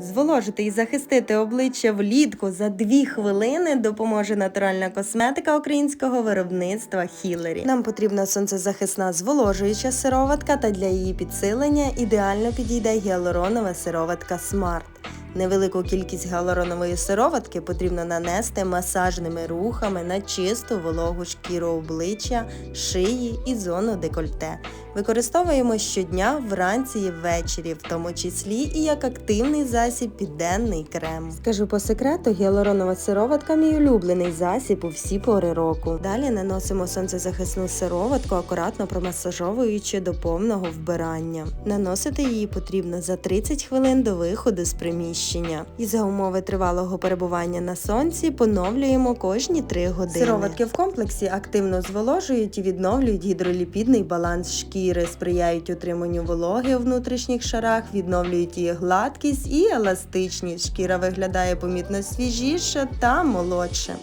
Зволожити і захистити обличчя влітку за 2 хвилини допоможе натуральна косметика українського виробництва Хілері. Нам потрібна сонцезахисна зволожуюча сироватка, та для її підсилення ідеально підійде гіалуронова сироватка Smart. Невелику кількість гіалуронової сироватки потрібно нанести масажними рухами на чисту вологу шкіру обличчя, шиї і зону декольте. Використовуємо щодня вранці і ввечері, в тому числі і як активний засіб підденний крем. Скажу по секрету, гіалуронова сироватка мій улюблений засіб у всі пори року. Далі наносимо сонцезахисну сироватку, акуратно промасажовуючи до повного вбирання. Наносити її потрібно за 30 хвилин до виходу з приміщення. І за умови тривалого перебування на сонці поновлюємо кожні 3 години. Сироватки в комплексі активно зволожують і відновлюють гідроліпідний баланс шкіри, сприяють утриманню вологи у внутрішніх шарах, відновлюють її гладкість і еластичність. Шкіра виглядає помітно свіжіше та молодше.